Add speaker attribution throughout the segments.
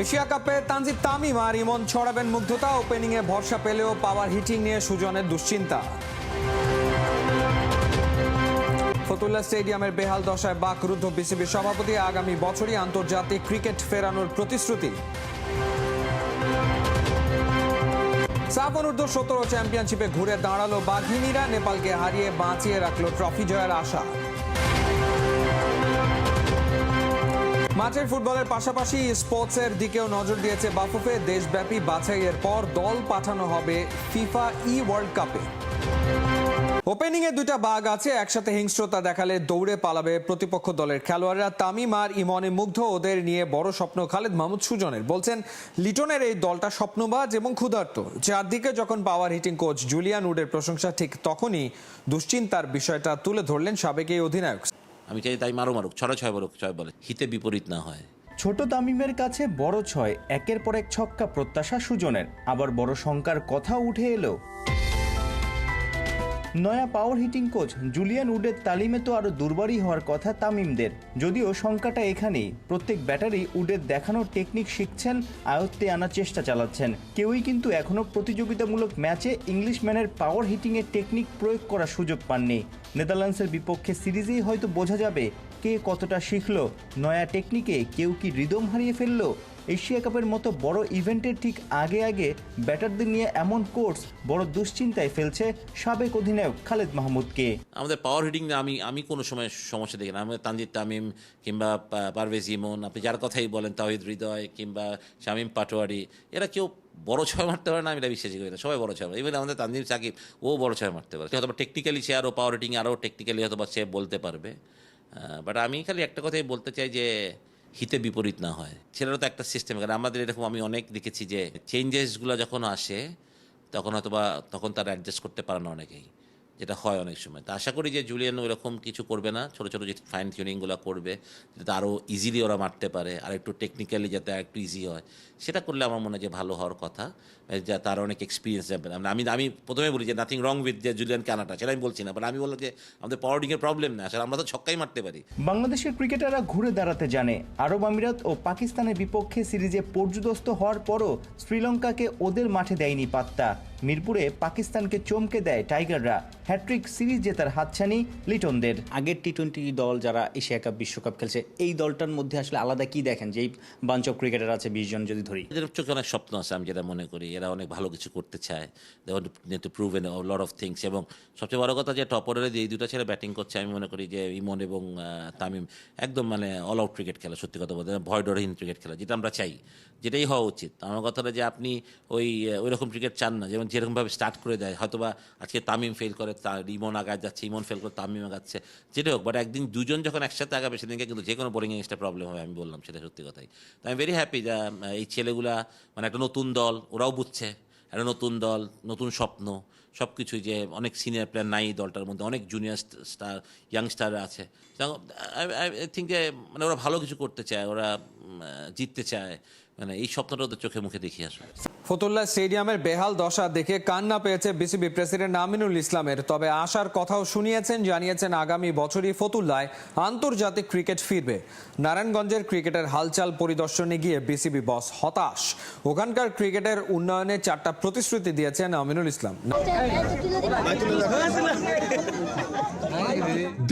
Speaker 1: Asia কাপে তানজিদ তামিম আর ইমন ছড়াবেন মুগ্ধতা, ওপেনিংয়ে ভরসা পেলেও পাওয়ার হিটিং নিয়ে সুজনের দুশ্চিন্তা। ফতুল্লা স্টেডিয়ামের বেহাল দশায় বাকরুদ্ধ বিসিবি সভাপতি আগামী বছরই আন্তর্জাতিক ক্রিকেট ফেরানোর প্রতিশ্রুতি। সাফ সতেরো চ্যাম্পিয়নশিপে ঘুরে দাঁড়াল বাঘিনীরা, নেপালকে হারিয়ে বাঁচিয়ে রাখল ট্রফি জয়ের আশা। মাঠের ফুটবলের পাশাপাশি স্পোর্টসের দিকেও নজর দিয়েছে বাফুফে। দেশব্যাপী বাছাইয়ের পর দল পাঠানো হবে ফিফা ই ওয়ার্ল্ড কাপে। ওপেনিং এ দুটা বাঘ আছে, একসাথে হিংস্রতা দেখালে দৌড়ে পালাবে প্রতিপক্ষ দলের খেলোয়াড়রা। তামিম আর ইমনে মুগ্ধ, ওদের নিয়ে বড় স্বপ্ন খালেদ মাহমুদ সুজনের। বলছেন, লিটনের এই দলটা স্বপ্নবাজ এবং ক্ষুধার্ত। চারদিকে যখন পাওয়ার হিটিং কোচ জুলিয়ান উডের প্রশংসা, ঠিক তখনই দুশ্চিন্তার বিষয়টা তুলে ধরলেন সাবেক এই অধিনায়ক।
Speaker 2: আমি চাই তাই মারো মারুক ছড়া ছয় বলুক ছয় বলে। হিতে বিপরীত না হয়।
Speaker 3: ছোট তামিমের কাছে বড় ছয়, একের পর এক ছক্কা প্রত্যাশা সুজনের। আবার বড় শঙ্কার কথা উঠে এলো। নয়া পাওয়ার হিটিং কোচ জুলিয়ান উডের তালিমে তো আরও দুর্বারই হওয়ার কথা তামিমদের। যদিও শঙ্কাটা এখানেই, প্রত্যেক ব্যাটারি উডের দেখানো টেকনিক শিখছেন, আয়ত্তে আনার চেষ্টা চালাচ্ছেন। কেউই কিন্তু এখনও প্রতিযোগিতামূলক ম্যাচে ইংলিশম্যানের পাওয়ার হিটিং এর টেকনিক প্রয়োগ করার সুযোগ পাননি। নেদারল্যান্ডসের বিপক্ষে সিরিজেই হয়তো বোঝা যাবে কে কতটা শিখলো, নয়া টেকনিকে কেউ কি রিদম হারিয়ে ফেলল এশিয়া কাপের মতো বড় ইভেন্টের ঠিক আগে আগে ব্যাটারদের নিয়ে এমন কোর্স বড় দুশ্চিন্তায় ফেলছে সাবেক অধিনায়ক খালেদ মাহমুদকে।
Speaker 2: আমাদের পাওয়ার হিটিং আমি আমি কোনো সময় সমস্যা দেখি না। আমাদের তানজিদ তামিম কিংবা পারভেজ ইমন, আপনি যার কথাই বলেন তাহিদ হৃদয় কিংবা শামীম পাটোয়ারি, এরা কেউ বড় ছয় মারতে পারে না, আমি এটা বিশ্বাসই করি না। সবাই বড় ছয় মারে। ইভেন আমাদের তানজিম সাকিব, ও বড় ছয় মারতে পারে। হয়তো টেকনিক্যালি সে আরও পাওয়ার হিটিং আরও টেকনিক্যালি হয়তো সে বলতে পারবে। বাট আমি খালি একটা কথাই বলতে চাই যে হিতে বিপরীত না হয়। সেটারও তো একটা সিস্টেম কারণ আমাদের এরকম আমি অনেক দেখেছি যে চেঞ্জেসগুলো যখন আসে, তখন হয়তো বা তখন তারা অ্যাডজাস্ট করতে পারে না অনেকেই। যেটা হয় অনেক সময়। তো আশা করি যে জুলিয়ান ওইরকম কিছু করবে না। ছোটো ছোটো যে ফাইন টিউনিংগুলো করবে, যাতে আরও ইজিলি ওরা মারতে পারে, আর একটু টেকনিক্যালি যাতে একটু ইজি হয়, সেটা করলে আমার মনে হয় যে ভালো হওয়ার কথা। যা তার অনেক এক্সপিরিয়েন্স যাবে। আমি আমি প্রথমে বলি যে নাথিং রং উইথ যে জুলিয়ান কানাটা সেটা আমি বলছি না বাট আমি বললাম যে আমাদের পাওয়ারিংয়ের প্রবলেম না, আসলে আমরা তো ছক্কাই মারতে পারি।
Speaker 3: বাংলাদেশের ক্রিকেটাররা ঘুরে দাঁড়াতে জানে, আরব আমিরাত ও পাকিস্তানের বিপক্ষে সিরিজে পর্যুদস্ত হওয়ার পরও শ্রীলঙ্কাকে ওদের মাঠে দেয়নি পাত্তা। মিরপুরে পাকিস্তানকে চমকে দেয় টাইগাররা। হ্যাট্রিক সিরিজ জেতার হাতছানি লিটনদের।
Speaker 4: আগের টি টোয়েন্টি দল যারা এশিয়া কাপ বিশ্বকাপ খেলছে এই দলটার মধ্যে আসলে আলাদা কি দেখেন? যেই বাঞ্চ অফ ক্রিকেটার আছে বিশ জন যদি ধরি।
Speaker 2: এদের চোখে অনেক স্বপ্ন আছে আমি যেটা মনে করি। এরা অনেক ভালো কিছু করতে চায়। To prove an lot of things এবং সবচেয়ে বড় কথা যে টপ অর্ডারে যে এই দুটো ছেলে ব্যাটিং করছে আমি মনে করি যে ইমন এবং তামিম একদম মানে অল আউট ক্রিকেট খেলা সত্যি কথা বলতে। ভয় ডরহীন ক্রিকেট খেলা যেটা আমরা চাই। যেটাই হওয়া উচিত। আমার কথাটা যে আপনি ওই ওই রকম ক্রিকেট চান না। যেমন যেরকমভাবে স্টার্ট করে দেয়, হয়তোবা আজকে তামিম ফেল করে তার ইমন আগায় যাচ্ছে, ইমন ফেল করে, তামিম আগাচ্ছে যেটা হোক বাট একদিন দুজন যখন একসাথে আগাবে সেদিনকে কিন্তু যে কোনো বোলিং এগেন্সটা প্রবলেম হবে, আমি বললাম সেটা সত্যি কথাই। তো আমি ভেরি হ্যাপি যে এই ছেলেগুলা মানে একটা নতুন দল, ওরাও বুঝছে, একটা নতুন দল, নতুন স্বপ্ন সব কিছুই যে অনেক সিনিয়র প্লেয়ার নাই দলটার মধ্যে, অনেক জুনিয়র স্টার ইয়াং স্টার আছে। আই থিঙ্ক যে মানে ওরা ভালো কিছু করতে চায়, ওরা জিততে চায়। মানে এই স্বপ্নটা ওদের চোখে মুখে দেখি আসলে
Speaker 1: ফতুল্লা স্টেডিয়ামের বেহাল দশা দেখে কান্না পেয়েছে বিসিবি প্রেসিডেন্ট আমিনুল ইসলামের। তবে আশার কথাও শুনিয়েছেন জানিয়েছেন আগামী বছরই ফতুল্লায় আন্তর্জাতিক ক্রিকেট ফিরবে। নারায়ণগঞ্জের ক্রিকেটের হালচাল পরিদর্শনে গিয়ে বিসিবি বস হতাশ। ওখানকার ক্রিকেটের উন্নয়নে চারটা প্রতিশ্রুতি দিয়েছেন আমিনুল ইসলাম।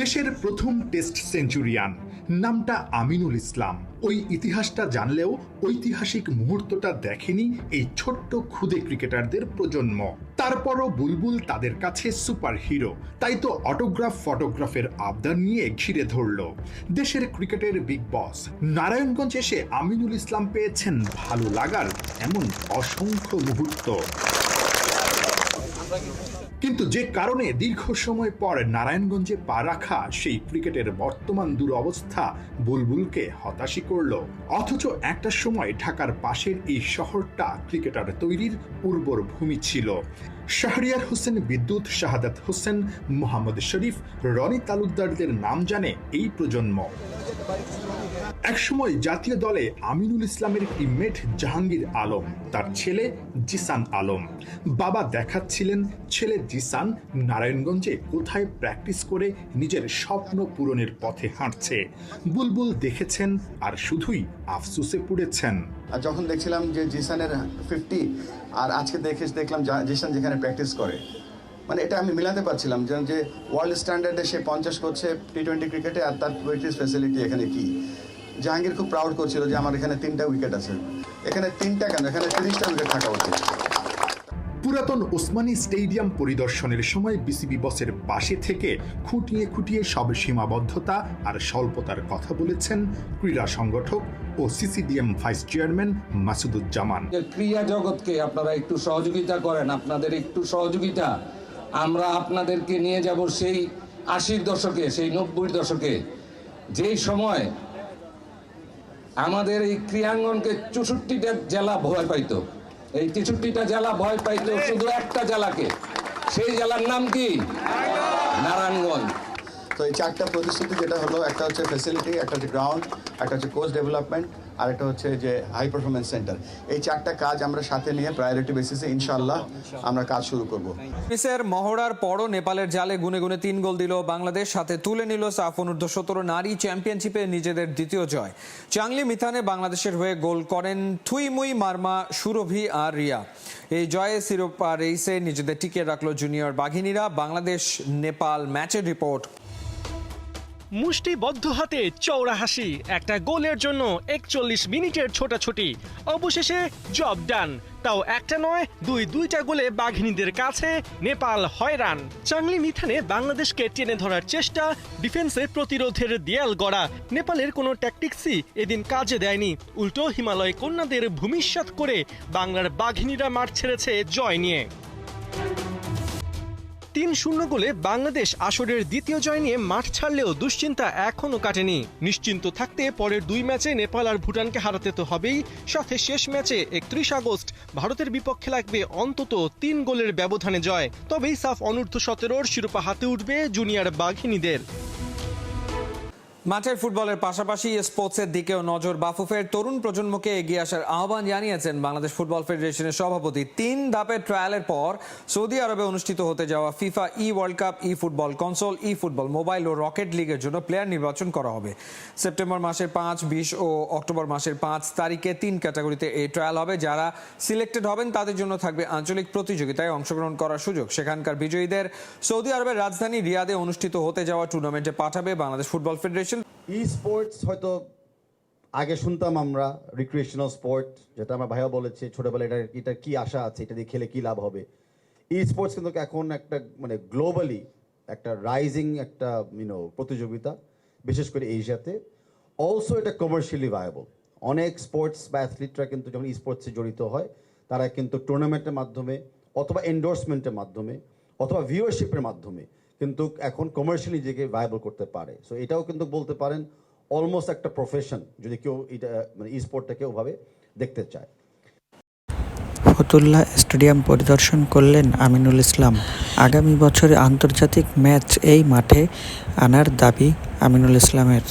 Speaker 5: দেশের প্রথম টেস্ট সেঞ্চুরিয়ান, নামটা আমিনুল ইসলাম। ওই ইতিহাসটা জানলেও ঐতিহাসিক মুহূর্তটা দেখেনি এই ছোট্ট ক্ষুদে ক্রিকেটারদের প্রজন্ম। তারপরও বুলবুল তাদের কাছে সুপার হিরো তাই তো অটোগ্রাফ ফটোগ্রাফের আবদার নিয়ে ঘিরে ধরল। দেশের ক্রিকেটের বিগ বস, নারায়ণগঞ্জ এসে আমিনুল ইসলাম পেয়েছেন ভালো লাগার এমন অসংখ্য মুহূর্ত। কিন্তু যে কারণে দীর্ঘ সময় পর নারায়ণগঞ্জে পা রাখা সেই ক্রিকেটের বর্তমান দুরবস্থা বুলবুলকে হতাশই করল। অথচ একটা সময় ঢাকার পাশের এই শহরটা ক্রিকেটার তৈরির উর্বর ভূমি ছিল। শাহরিয়ার হোসেন, বিদ্যুৎ, শাহাদাত হোসেন, মোহাম্মদ শরীফ, রনি তালুকদারদের নাম জানে এই প্রজন্ম। একসময় জাতীয় দলে আমিনুল ইসলামের টিমমেট জাহাঙ্গীর আলম, তার ছেলে জিসান আলম। বাবা দেখাচ্ছিলেন ছেলে জিসান নারায়ণগঞ্জে কোথায় প্র্যাকটিস করে নিজের স্বপ্ন পূরণের পথে হাঁটছে। বুলবুল দেখেছেন আর শুধুই আফসুসে পড়েছেন।
Speaker 6: আর যখন দেখছিলাম যে জিসানের ফিফটি আর আজকে দেখে দেখলাম জিসান যেখানে প্র্যাকটিস করে মানে এটা আমি মিলাতে পারছিলাম যে ওয়ার্ল্ড স্ট্যান্ডার্ডে সে পঞ্চাশ করছে টি টোয়েন্টি ক্রিকেটে আর তার প্র্যাকটিস ফ্যাসিলিটি এখানে কি? জাহাঙ্গীর খুব প্রাউড করছিল যে আমার এখানে তিনটা উইকেট আছে। এখানে তিনটা কেন? এখানে তিরিশটা উইকেট থাকা উচিত।
Speaker 5: পুরাতন ওসমানী স্টেডিয়াম পরিদর্শনের সময় বিসিবি বসের পাশে থেকে খুঁটিয়ে খুঁটিয়ে সব সীমাবদ্ধতা আর স্বল্পতার কথা বলেছেন ক্রীড়া সংগঠক ও সিসিডিএম ভাইস চেয়ারম্যান মাসুদুজ্জামান।
Speaker 7: ক্রীড়া জগৎকে আপনারা একটু সহযোগিতা করেন আপনাদের একটু সহযোগিতা। আমরা আপনাদেরকে নিয়ে যাব সেই আশির দশকে সেই নব্বই দশকে। যেই সময় আমাদের এই ক্রিয়াঙ্গনকে চৌষট্টিটা জেলা ভয় পাইতো। এই তেষট্টিটা জেলা ভয় পাইতো শুধু একটা জেলাকে। সেই জেলার নাম কি? নারায়ণগঞ্জ।
Speaker 6: তো এই চারটা প্রতিশ্রুতি যেটা হলো, একটা হচ্ছে ফেসিলিটি একটা হচ্ছে গ্রাউন্ড একটা হচ্ছে কোচ ডেভেলপমেন্ট আর একটা হচ্ছে যে হাই পারফরমেন্স সেন্টার এই চারটা কাজ আমরা সাথে নিয়ে প্রায়োরিটি বেসিসে ইনশাল্লাহ আমরা কাজ শুরু করব।
Speaker 1: মিসের মহড়ার পরও নেপালের জালে গুনে গুনে তিন গোল দিল বাংলাদেশ, সাথে তুলে নিল সাফ অনূর্ধ্ব সতেরো নারী চ্যাম্পিয়নশিপে নিজেদের দ্বিতীয় জয়। চাংলি মিথানে বাংলাদেশের হয়ে গোল করেন থুইমুই মার্মা, সুরভি আর রিয়া। এই জয়ে শিরোপা রেইসে নিজেদের টিকিয়ে রাখল জুনিয়র বাঘিনীরা। বাংলাদেশ নেপাল ম্যাচের রিপোর্ট
Speaker 8: মুষ্টিবদ্ধ হাতে চৌড়া হাসি, একটা গোলের জন্য একচল্লিশ মিনিটের ছোটাছুটি, অবশেষে জব ডান। তাও একটা নয়, দুই দুইটা গোলে বাঘিনীদের কাছে নেপাল হয়রান। চাংলি মিথানে বাংলাদেশকে টেনে ধরার চেষ্টা, ডিফেন্সে প্রতিরোধের দেয়াল গড়া। নেপালের কোনো ট্যাকটিক্সই এদিন কাজে দেয়নি। উল্টো হিমালয় কন্যাদের ভূমিষ্যৎ করে বাংলার বাঘিনীরা মাঠ ছেড়েছে জয় নিয়ে। তিন শূন্য গোলে বাংলাদেশ আসরের দ্বিতীয় জয় নিয়ে মাঠ ছাড়লেও দুশ্চিন্তা এখনও কাটেনি। নিশ্চিন্ত থাকতে পরের দুই ম্যাচে নেপাল আর ভুটানকে হারাতে তো হবেই। সাথে শেষ ম্যাচে একত্রিশ আগস্ট ভারতের বিপক্ষে লাগবে অন্তত তিন গোলের ব্যবধানে জয়। তবেই সাফ অনূর্ধ্ব সতেরোর শিরোপা হাতে উঠবে জুনিয়র বাঘিনীদের।
Speaker 1: মাঠের ফুটবলের পাশাপাশি স্পোর্টসের দিকেও নজর বাফুফের তরুণ প্রজন্মকে এগিয়ে আসার আহ্বান জানিয়েছেন বাংলাদেশ ফুটবল ফেডারেশনের সভাপতি। তিন ধাপের ট্রায়ালের পর সৌদি আরবে অনুষ্ঠিত হতে যাওয়া FIFA e World Cup, e football console, e football mobile ও রকেট লিগের জন্য প্লেয়ার নির্বাচন করা হবে। সেপ্টেম্বর মাসের পাঁচ, বিশ ও অক্টোবর মাসের পাঁচ তারিখে তিন ক্যাটাগরিতে এই ট্রায়াল হবে। যারা সিলেক্টেড হবেন, তাদের জন্য থাকবে আঞ্চলিক প্রতিযোগিতায় অংশগ্রহণ করার সুযোগ। সেখানকার বিজয়ীদের সৌদি আরবের রাজধানী রিয়াদে অনুষ্ঠিত হতে যাওয়া টুর্নামেন্টে পাঠাবে Bangladesh football federation.
Speaker 9: Esports হয়তো আগে শুনতাম আমরা রিক্রিয়েশনাল স্পোর্ট যেটা আমার ভাইয়া বলেছে ছোটবেলায় এটা এটা কি আশা আছে, এটা দিয়ে খেলে কি লাভ হবে? ই স্পোর্টস কিন্তু এখন একটা মানে গ্লোবালি একটা রাইজিং একটা ইউনো প্রতিযোগিতা, বিশেষ করে এশিয়াতে অলসো এটা কমার্শিয়ালি ভায়াবল অনেক স্পোর্টস বা অ্যাথলিটরা কিন্তু যখন ই স্পোর্টসে জড়িত হয়, তারা কিন্তু টুর্নামেন্টের মাধ্যমে অথবা এন্ডোর্সমেন্টের মাধ্যমে অথবা ভিউয়ারশিপের মাধ্যমে কিন্তু এখন কমার্শিয়ালি নিজেকে ভায়াবল করতে পারে। সো এটাও কিন্তু বলতে পারেন অলমোস্ট একটা প্রফেশন যদি কেউ এটা মানে ই স্পোর্টটাকে ওভাবে দেখতে চায়।
Speaker 10: ফতুল্লা স্টেডিয়াম পরিদর্শন করলেন আমিনুল ইসলাম। আগামী বছরে আন্তর্জাতিক ম্যাচ এই মাঠে আনার দাবি আমিনুল ইসলামের।